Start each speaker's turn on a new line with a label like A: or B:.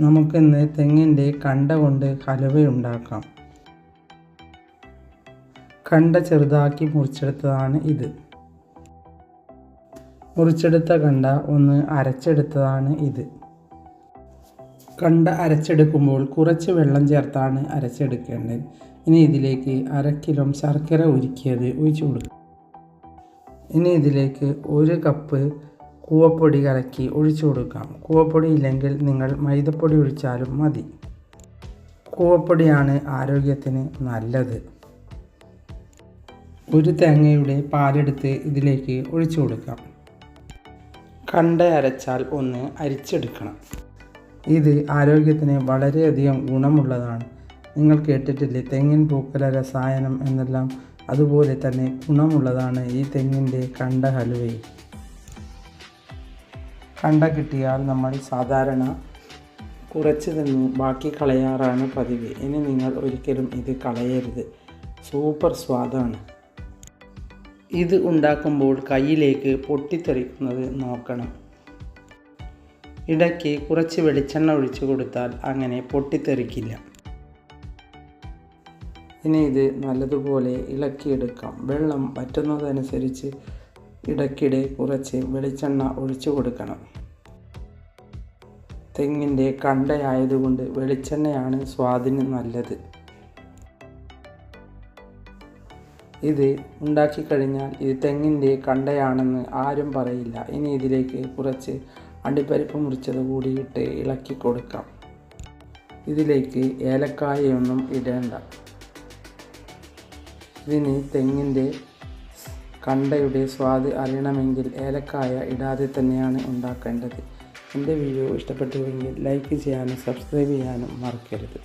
A: നമുക്കിന്ന് തെങ്ങിന്റെ കണ്ട കൊണ്ട് ഹലുവയുണ്ടാക്കാം കണ്ട ചെറുതാക്കി മുറിച്ചെടുത്തതാണ് ഇത്. മുറിച്ചെടുത്ത കണ്ട ഒന്ന് അരച്ചെടുത്തതാണ് ഇത്. കണ്ട അരച്ചെടുക്കുമ്പോൾ കുറച്ച് വെള്ളം ചേർത്താണ് അരച്ചെടുക്കേണ്ടത്. ഇനി ഇതിലേക്ക് അര കിലോ ശർക്കര ഉരുക്കിയത് ഒഴിച്ചു കൊടുക്കും. ഇനി ഇതിലേക്ക് ഒരു കപ്പ് കൂവപ്പൊടി കലക്കി ഒഴിച്ചു കൊടുക്കാം. കൂവപ്പൊടി ഇല്ലെങ്കിൽ നിങ്ങൾ മൈദപ്പൊടി ഒഴിച്ചാലും മതി. കൂവപ്പൊടിയാണ് ആരോഗ്യത്തിന് നല്ലത്. ഒരു തേങ്ങയുടെ പാലെടുത്ത് ഇതിലേക്ക് ഒഴിച്ചു കൊടുക്കാം. കണ്ട അരച്ചാൽ ഒന്ന് അരിച്ചെടുക്കണം. ഇത് ആരോഗ്യത്തിന് വളരെയധികം ഗുണമുള്ളതാണ്. നിങ്ങൾ കേട്ടിട്ടില്ലേ തെങ്ങിൻ പൂക്കല രസായനം എന്നെല്ലാം അതുപോലെ തന്നെ ഗുണമുള്ളതാണ് ഈ തെങ്ങിന്റെ കണ്ട ഹലുവയും കണ്ട കിട്ടിയാൽ നമ്മൾ സാധാരണ കുറച്ച് നിന്ന് ബാക്കി കളയാറാണ് പതിവ്. ഇനി നിങ്ങൾ ഒരിക്കലും ഇത് കളയരുത്. സൂപ്പർ സ്വാദാണ്. ഇത് ഉണ്ടാക്കുമ്പോൾ കയ്യിലേക്ക് പൊട്ടിത്തെറിക്കുന്നത് നോക്കണം. ഇടയ്ക്ക് കുറച്ച് വെളിച്ചെണ്ണ ഒഴിച്ചു കൊടുത്താൽ അങ്ങനെ പൊട്ടിത്തെറിക്കില്ല. ഇനി ഇത് നല്ലതുപോലെ ഇളക്കിയെടുക്കാം. വെള്ളം വറ്റുന്നതനുസരിച്ച് ഇടയ്ക്കിടെ കുറച്ച് വെളിച്ചെണ്ണ ഒഴിച്ചു കൊടുക്കണം. തെങ്ങിന്റെ കണ്ടയായതുകൊണ്ട് വെളിച്ചെണ്ണയാണ് സ്വാദിന് നല്ലത്. ഇത് ഉണ്ടാക്കി കഴിഞ്ഞാൽ ഇത് തെങ്ങിന്റെ കണ്ടയാണെന്ന് ആരും പറയില്ല. ഇനി ഇതിലേക്ക് കുറച്ച് അണ്ടിപ്പരിപ്പ് മുറിച്ചത് കൂടിയിട്ട് ഇളക്കി കൊടുക്കാം. ഇതിലേക്ക് ഏലക്കായയൊന്നും ഇടേണ്ട. ഇതിന് തെങ്ങിന്റെ കണ്ടയുടെ സ്വാദ് അറിയണമെങ്കിൽ ഏലക്കായ ഇടാതെ തന്നെയാണ് ഉണ്ടാക്കേണ്ടത്. എന്റെ വീഡിയോ ഇഷ്ടപ്പെട്ടുവെങ്കിൽ ലൈക്ക് ചെയ്യാനും സബ്സ്ക്രൈബ് ചെയ്യാനും മറക്കരുത്.